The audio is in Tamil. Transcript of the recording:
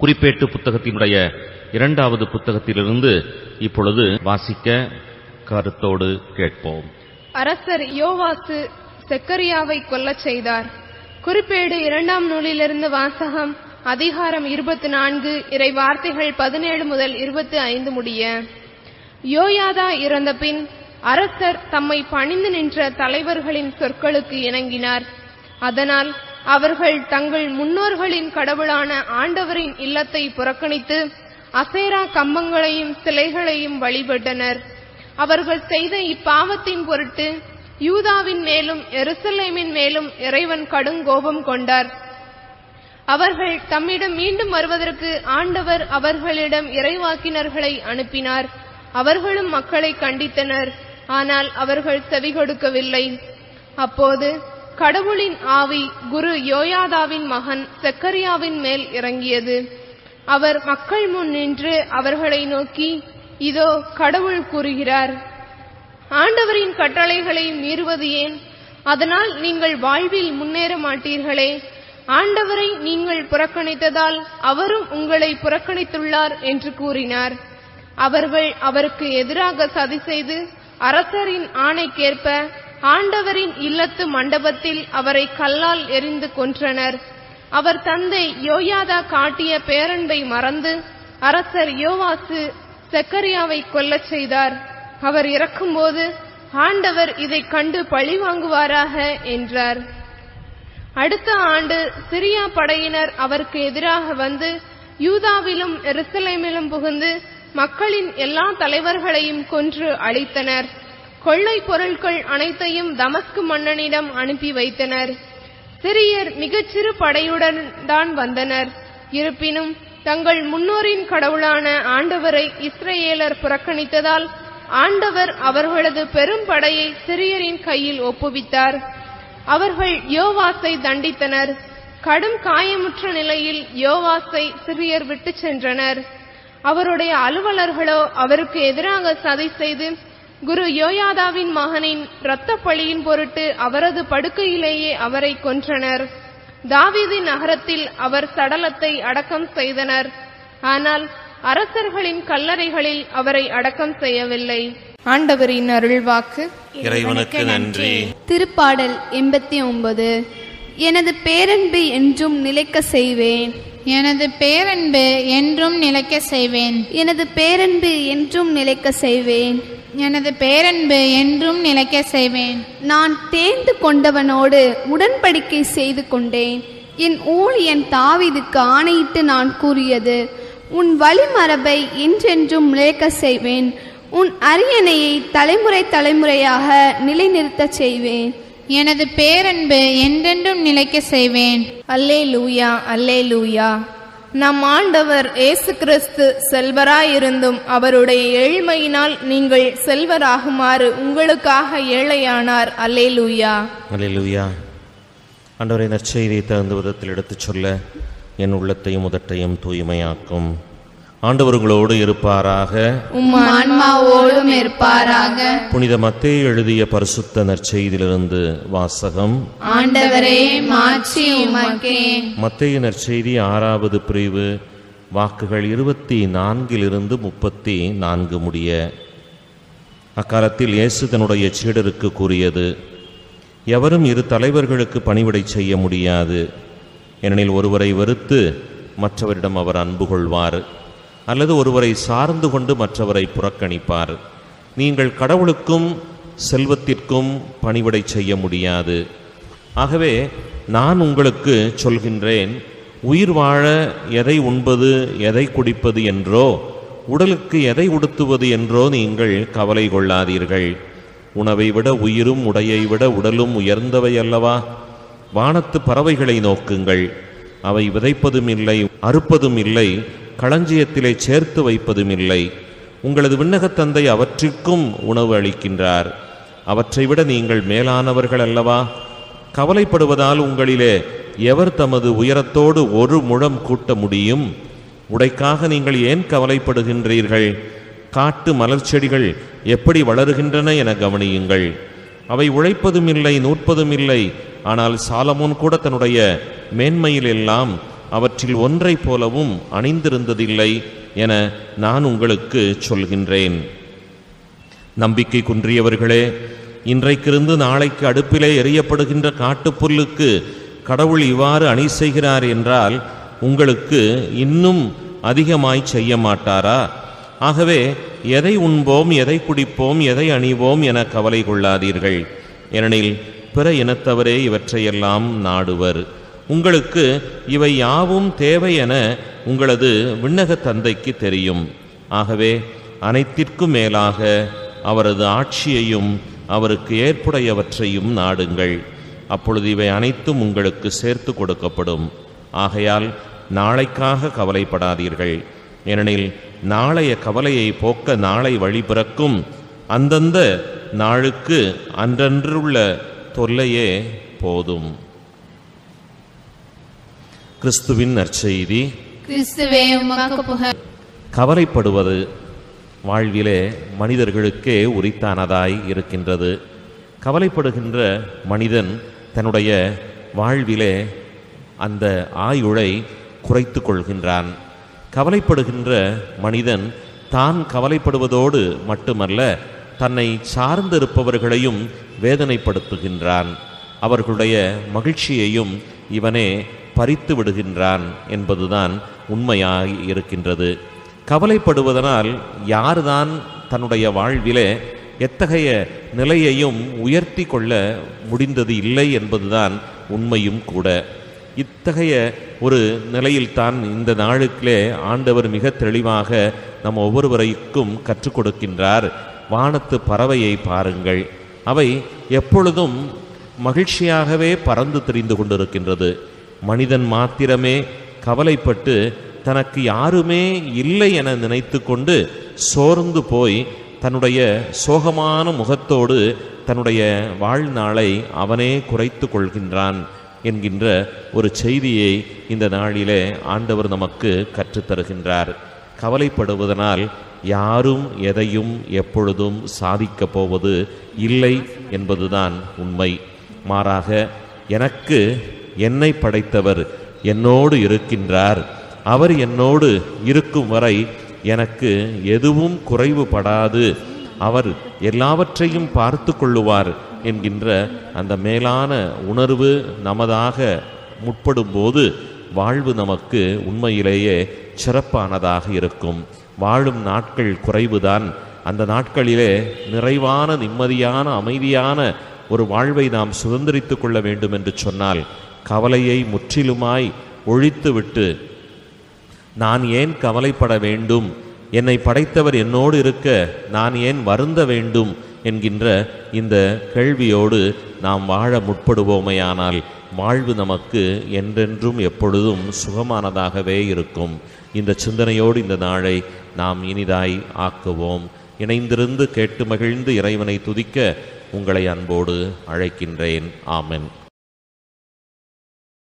குறிப்பேட்டு புத்தகத்தினுடைய இரண்டாவது புத்தகத்திலிருந்து இப்பொழுது வாசிக்க கருத்தோடு கேட்போம். அரசர் யோவாசு செக்கரியாவை கொல்லச் செய்தார். குறிப்பேடு இரண்டாம் நூலிலிருந்து வாசகம் அதிகாரம் இருபத்தி நான்கு இறை வார்த்தைகள் பதினேழு முதல் இருபத்தி ஐந்து முடிய. யோயாதா இறந்த பின் அரசர் தம்மை பணிந்து நின்ற தலைவர்களின் சொற்களுக்கு இணங்கினார். அதனால் அவர்கள் தங்கள் முன்னோர்களின் கடவுளான ஆண்டவரின் இல்லத்தை புறக்கணித்து அசேரா கம்பங்களையும் சிலைகளையும் வழிபட்டனர். அவர்கள் செய்த இப்பாவத்தின் பொருட்டு யூதாவின் மேலும் எருசலேமின் மேலும் இறைவன் கடுங்கோபம் கொண்டார். அவர்கள் தம்மிடம் மீண்டும் வருவதற்கு ஆண்டவர் அவர்களிடம் இறைவாக்கினர்களை அனுப்பினார். அவர்களும் மக்களை கண்டித்தனர். ஆனால் அவர்கள் செவி கொடுக்கவில்லை அப்போது கடவுளின் ஆவி குரு யோயாதாவின் மகன் செக்கரியாவின் மேல் இறங்கியது. அவர் மக்கள் முன் நின்று அவர்களை நோக்கி இதோ கடவுள் கூறுகிறார். ஆண்டவரின் கட்டளைகளை மீறுவது ஏன்? அதனால் நீங்கள் வாழ்வில் முன்னேற மாட்டீர்களே. ஆண்டவரை நீங்கள் புறக்கணித்ததால் அவரும் உங்களை புறக்கணித்துள்ளார் என்று கூறினார். அவர்கள் அவருக்கு எதிராக சதி செய்து அரசரின் ஆணைக்கேற்ப ஆண்டவரின் இல்லத்து மண்டபத்தில் அவரை கல்லால் எறிந்து கொன்றனர். அவர் தந்தை யோயாதா காட்டிய பேரன்பை மறந்து அரசர் யோவாசு செக்கரியாவை கொல்லச் செய்தார். அவர் இறக்கும்போது ஆண்டவர் இதைக் கண்டு பழி வாங்குவாராக என்றார். அடுத்த ஆண்டு சிரியா படையினர் அவருக்கு எதிராக வந்து யூதாவிலும் எருசலேமிலும் புகுந்து மக்களின் எல்லா தலைவர்களையும் கொன்று அழித்தனர். கொள்ளை பொருட்கள் அனைத்தையும் தமஸ்கு மன்னனிடம் அனுப்பி வைத்தனர். சிறியர் மிகச்சிறு படையுடன் தான் வந்தனர். இருப்பினும் தங்கள் முன்னோரின் கடவுளான ஆண்டவரை இஸ்ரேலர் புறக்கணித்ததால் ஆண்டவர் அவர்களது பெரும் படையை சிறியரின் கையில் ஒப்புவித்தார். அவர்கள் யோவாசை தண்டித்தனர். கடும் காயமுற்ற நிலையில் யோவாசை சிறியர் விட்டுச் சென்றனர். அவருடைய அலுவலர்களோ அவருக்கு எதிராக சதி செய்து குரு யோயாதாவின் மகனின் இரத்த பழியின் பொருட்டு அவரது படுக்கையிலேயே அவரை கொன்றனர். தாவீதின் நகரத்தில் அவர் சடலத்தை அடக்கம் செய்தனர். ஆனால் அரசர்களின் கல்லறைகளில் அவரை அடக்கம் செய்யவில்லை. ஆண்டவரின் அருள்வாக்கு. இறைவனுக்கு நன்றி. திருப்பாடல் எண்பத்தி ஒன்பது எனது பேரன்பு என்றும் நிலைக்க செய்வேன். எனது பேரன்பு என்றும் நிலைக்க செய்வேன். எனது பேரன்பு என்றும் நிலைக்க செய்வேன். எனது பேரன்பு என்றும் நிலைக்க செய்வேன். நான் தேர்ந்து கொண்டவனோடு உடன்படிக்கை செய்து கொண்டேன். என் ஊழியன் தாவீதுக்கு ஆணையிட்டு நான் கூறியது உன் வழிமரபை என்றென்றும் நிலைக்க செய்வேன். உன் அரியணையை தலைமுறை தலைமுறையாக நிலைநிறுத்தச் செய்வேன். எனது பேரன்பு என்றென்றும் நிலைக்க செய்வேன். அல்லே லூயா அல்லே லூயா நம் ஆண்டவர் இயேசு கிறிஸ்து செல்வராயிருந்தும் அவருடைய ஏழ்மையினால் நீங்கள் செல்வராகுமாறு உங்களுக்காக ஏழையானார். அலே லூயா அல்லேலூயா. ஆண்டவரை நற்செய்தியை தகுந்த விதத்தில் எடுத்துச் சொல்ல என் உள்ளத்தையும் உதட்டையும் தூய்மையாக்கும். ஆண்டவர்களோடு இருப்பாராக. உம் ஆன்மாவோடும் இருப்பாராக. புனித மத்தேயு எழுதிய பரிசுத்த நற்செய்தியிலிருந்து வாசகம். ஆண்டவரே உமக்கே. மத்தேயு நற்செய்தி ஆறாவது பிரிவு வாக்குகள் இருபத்தி நான்கிலிருந்து முப்பத்தி நான்கு முடிய. அக்காலத்தில் இயேசு தன்னுடைய சீடருக்கு கூறியது எவரும் இரு தலைவர்களுக்கு பணிவிடை செய்ய முடியாது. ஏனெனில் ஒருவரை வெறுத்து மற்றவரிடம் அவர் அன்பு கொள்வார் அல்லது ஒருவரை சார்ந்து கொண்டு மற்றவரை புறக்கணிப்பார். நீங்கள் கடவுளுக்கும் செல்வத்திற்கும் பணிவிடை செய்ய முடியாது. ஆகவே நான் உங்களுக்கு சொல்கின்றேன் உயிர் வாழ எதை உண்பது எதை குடிப்பது என்றோ உடலுக்கு எதை உடுத்துவது என்றோ நீங்கள் கவலை கொள்ளாதீர்கள். உணவை விட உயிரும் உடையை விட உடலும் உயர்ந்தவை அல்லவா? வானத்து பறவைகளை நோக்குங்கள். அவை விதைப்பதும் இல்லை அறுப்பதும் இல்லை களஞ்சியத்திலே சேர்த்து வைப்பதும் இல்லை உங்களது விண்ணகத் தந்தை அவற்றிற்கும் உணவு அளிக்கின்றார். அவற்றை விட நீங்கள் மேலானவர்கள் அல்லவா? கவலைப்படுவதால் உங்களிலே எவர் தமது உயரத்தோடு ஒரு முழம் கூட்ட முடியும்? உடைக்காக நீங்கள் ஏன் கவலைப்படுகின்றீர்கள்? காட்டு மலர் செடிகள் எப்படி வளருகின்றன என கவனியுங்கள். அவை உழைப்பதும் இல்லை நூற்பதும் இல்லை ஆனால் சாலமோன் கூட தன்னுடைய மேன்மையிலெல்லாம் அவற்றில் ஒன்றைப் போலவும் அணிந்திருந்ததில்லை என நான் உங்களுக்கு சொல்கின்றேன். நம்பிக்கை குன்றியவர்களே இன்றைக்கிருந்து நாளைக்கு அடுப்பிலே எரியப்படுகின்ற காட்டுப்புல்லுக்கு கடவுள் இவ்வாறு அணி செய்கிறார் என்றால் உங்களுக்கு இன்னும் அதிகமாய் செய்ய மாட்டாரா? ஆகவே எதை உண்போம் எதை குடிப்போம் எதை அணிவோம் என கவலை கொள்ளாதீர்கள். ஏனெனில் பிற இனத்தவரே இவற்றையெல்லாம் நாடுவர். உங்களுக்கு இவை யாவும் தேவை என உங்களது விண்ணக தந்தைக்கு தெரியும். ஆகவே அனைத்திற்கும் மேலாக அவரது ஆட்சியையும் அவருக்கு ஏற்புடையவற்றையும் நாடுங்கள். அப்பொழுது இவை அனைத்தும் உங்களுக்கு சேர்த்து கொடுக்கப்படும். ஆகையால் நாளைக்காக கவலைப்படாதீர்கள். ஏனெனில் நாளைய கவலையை போக்க நாளை வழி பிறக்கும் அந்தந்த நாளுக்கு அன்றன்றுள்ள தொல்லையே போதும். கிறிஸ்துவின் நற்செய்தி. கிறிஸ்துவே கவலைப்படுவது வாழ்விலே மனிதர்களுக்கே உரித்தானதாய் இருக்கின்றது. கவலைப்படுகின்ற மனிதன் தன்னுடைய வாழ்விலே அந்த ஆயுளை குறைத்து கொள்கின்றான். கவலைப்படுகின்ற மனிதன் தான் கவலைப்படுவதோடு மட்டுமல்ல தன்னை சார்ந்திருப்பவர்களையும் வேதனைப்படுத்துகின்றான். அவர்களுடைய மகிழ்ச்சியையும் இவனே பறித்து விடுகின்றான் என்பதுதான் உண்மையாக இருக்கின்றது. கவலைப்படுவதனால் யார்தான் தன்னுடைய வாழ்விலே எத்தகைய நிலையையும் உயர்த்தி கொள்ள முடிந்தது இல்லை என்பதுதான் உண்மையும் கூட. இத்தகைய ஒரு நிலையில்தான் இந்த நாளுக்கிலே ஆண்டவர் மிக தெளிவாக நம் ஒவ்வொருவரைக்கும் கற்றுக் கொடுக்கின்றார். வானத்து பறவையை பாருங்கள். அவை எப்பொழுதும் மகிழ்ச்சியாகவே பறந்து திரிந்து கொண்டிருக்கின்றது. மனிதன் மாத்திரமே கவலைப்பட்டு தனக்கு யாருமே இல்லை என நினைத்து கொண்டு சோர்ந்து போய் தன்னுடைய சோகமான முகத்தோடு தன்னுடைய வாழ்நாளை அவனே குறைத்து கொள்கின்றான் என்கின்ற ஒரு செய்தியை இந்த நாளிலே ஆண்டவர் நமக்கு கற்றுத்தருகின்றார். கவலைப்படுவதனால் யாரும் எதையும் எப்பொழுதும் சாதிக்கப் போவது இல்லை என்பதுதான் உண்மை. மாறாக எனக்கு என்னை படைத்தவர் என்னோடு இருக்கின்றார். அவர் என்னோடு இருக்கும் வரை எனக்கு எதுவும் குறைவுபடாது. அவர் எல்லாவற்றையும் பார்த்து கொள்ளுவார் என்கின்ற அந்த மேலான உணர்வு நமதாக முற்படும்போது வாழ்வு நமக்கு உண்மையிலேயே சிறப்பானதாக இருக்கும். வாழும் நாட்கள் குறைவுதான். அந்த நாட்களிலே நிறைவான நிம்மதியான அமைதியான ஒரு வாழ்வை நாம் சுதந்திரித்து கொள்ள வேண்டும் என்று சொன்னால் கவலையை முற்றிலுமாய் ஒழித்துவிட்டு நான் ஏன் கவலைப்பட வேண்டும்? என்னை படைத்தவர் என்னோடு இருக்க நான் ஏன் வருந்த வேண்டும்? என்கின்ற இந்த கேள்வியோடு நாம் வாழ முற்படுவோமையானால் வாழ்வு நமக்கு என்றென்றும் எப்பொழுதும் சுகமானதாகவே இருக்கும். இந்த சிந்தனையோடு இந்த நாளை நாம் இனிதாய் ஆக்குவோம். இணைந்திருந்து கேட்டு மகிழ்ந்து இறைவனை துதிக்க உங்களை அன்போடு அழைக்கின்றேன். ஆமென்.